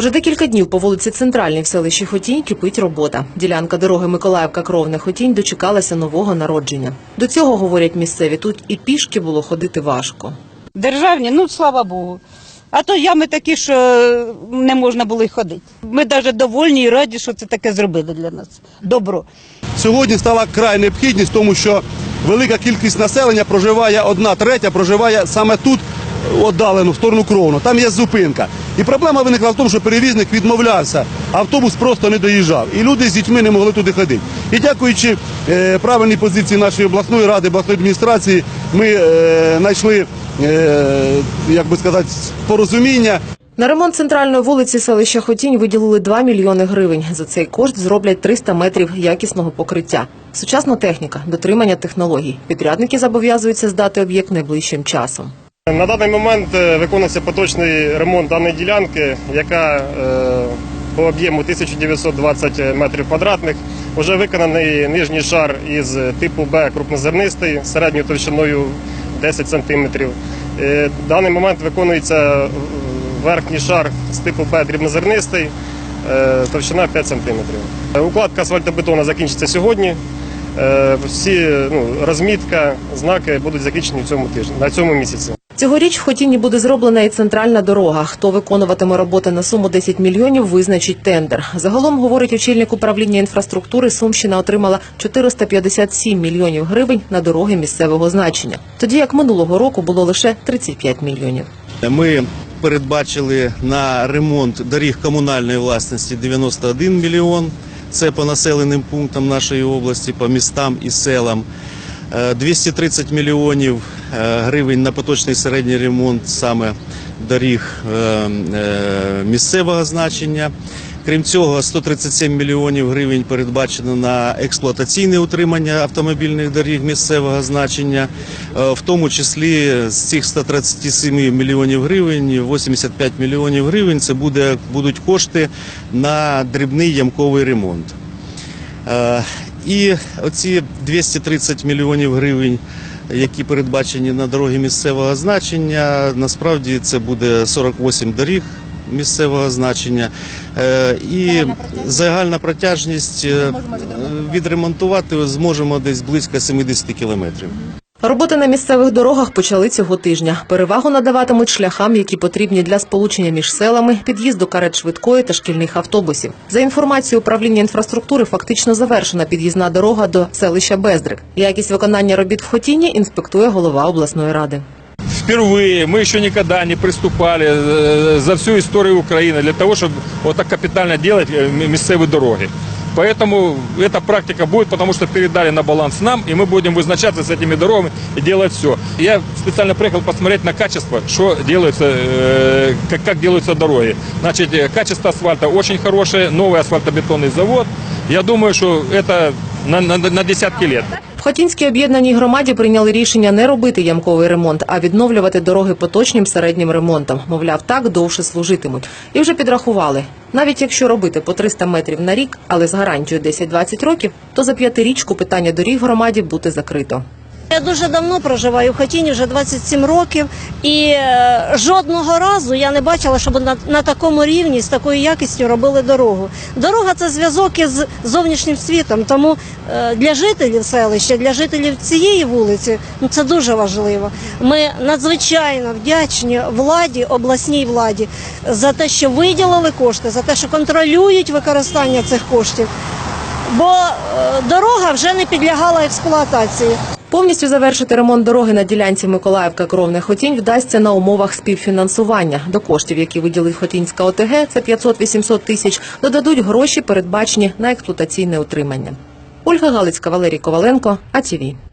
Вже декілька днів по вулиці Центральній в селищі Хотінь кипить робота. Ділянка дороги Миколаївка Кровне Хотінь дочекалася нового народження. До цього говорять місцеві тут і пішки було ходити важко. Державні, ну слава Богу. А то ями такі, що не можна було й ходити. Ми навіть довольні і раді, що це таке зробили для нас. Добро. Сьогодні стала край необхідність, тому що велика кількість населення проживає, одна третя проживає саме тут, віддалено, в сторону Кровно. Там є зупинка. І проблема виникла в тому, що перевізник відмовлявся, автобус просто не доїжджав. І люди з дітьми не могли туди ходити. І дякуючи е, правильній позиції нашої обласної ради, обласної адміністрації, ми е, знайшли, е, як би сказати, порозуміння. На ремонт центральної вулиці селища Хотінь виділили 2 мільйони гривень. За цей кошт зроблять 300 метрів якісного покриття. Сучасна техніка, дотримання технологій. Підрядники зобов'язуються здати об'єкт найближчим часом. На даний момент е, виконується поточний ремонт даної ділянки, яка е, по об'єму 1920 метрів квадратних. Вже виконаний нижній шар із типу Б крупнозернистий середньою товщиною 10 см. В даний момент виконується е, верхній шар з типу Б дрібнозернистий, товщина 5 см. Укладка асфальтобетону закінчиться сьогодні. Всі ну, розмітка, знаки будуть закінчені в цьому тижні, на цьому місяці. Цьогоріч в Хотіні буде зроблена і центральна дорога. Хто виконуватиме роботи на суму 10 мільйонів, визначить тендер. Загалом, говорить очільник управління інфраструктури, Сумщина отримала 457 мільйонів гривень на дороги місцевого значення. Тоді як минулого року було лише 35 мільйонів. Ми передбачили на ремонт доріг комунальної власності 91 мільйон. Це по населеним пунктам нашої області, по містам і селам. Е, 230 мільйонів е, гривень на поточний середній ремонт саме доріг е, е, місцевого значення. Крім цього, 137 мільйонів гривень передбачено на експлуатаційне утримання автомобільних доріг місцевого значення. Е, В тому числі з цих 137 мільйонів гривень, 85 мільйонів гривень це буде, будуть кошти на дрібний ямковий ремонт. Е, І оці 230 мільйонів гривень, які передбачені на дороги місцевого значення, насправді це буде 48 доріг місцевого значення. Е, І загальна протяжність е, відремонтувати зможемо десь близько 70 кілометрів. Роботи на місцевих дорогах почали цього тижня. Перевагу надаватимуть шляхам, які потрібні для сполучення між селами, під'їзду карет швидкої та шкільних автобусів. За інформацією управління інфраструктури, фактично завершена під'їзна дорога до селища Бездрик. Якість виконання робіт в Хотіні інспектує голова обласної ради. Впервые мы еще никогда не приступали э, за всю историю Украины для того, чтобы вот так капитально делать э, м- местные дороги. Поэтому эта практика будет, потому что передали на баланс нам, и мы будем вызначаться с этими дорогами и делать все. Я специально приехал посмотреть на качество, что делается, э, как, как делаются дороги. Значит, э, качество асфальта очень хорошее, новый асфальтобетонный завод. Я думаю, что это на, на, на десятки лет. В Хатінській об'єднаній громаді прийняли рішення не робити ямковий ремонт, а відновлювати дороги поточним середнім ремонтом. Мовляв, так довше служитимуть. І вже підрахували. Навіть якщо робити по 300 метрів на рік, але з гарантією 10-20 років, то за п'ятирічку питання доріг громаді буде закрито. Я дуже давно проживаю в Хотіні, вже 27 років, і е, жодного разу я не бачила, щоб на, на такому рівні з такою якістю робили дорогу. Дорога це зв'язок із зовнішнім світом. Тому е, для жителів селища, для жителів цієї вулиці, ну це дуже важливо. Ми надзвичайно вдячні владі, обласній владі за те, що виділили кошти, за те, що контролюють використання цих коштів. Бо е, дорога вже не підлягала експлуатації. Повністю завершити ремонт дороги на ділянці Миколаївка Кровне Хотінь вдасться на умовах співфінансування. До коштів, які виділить Хотінська ОТГ, це 500-800 тисяч, додадуть гроші, передбачені на експлуатаційне утримання. Ольга Галицька, Валерій Коваленко, АТВ.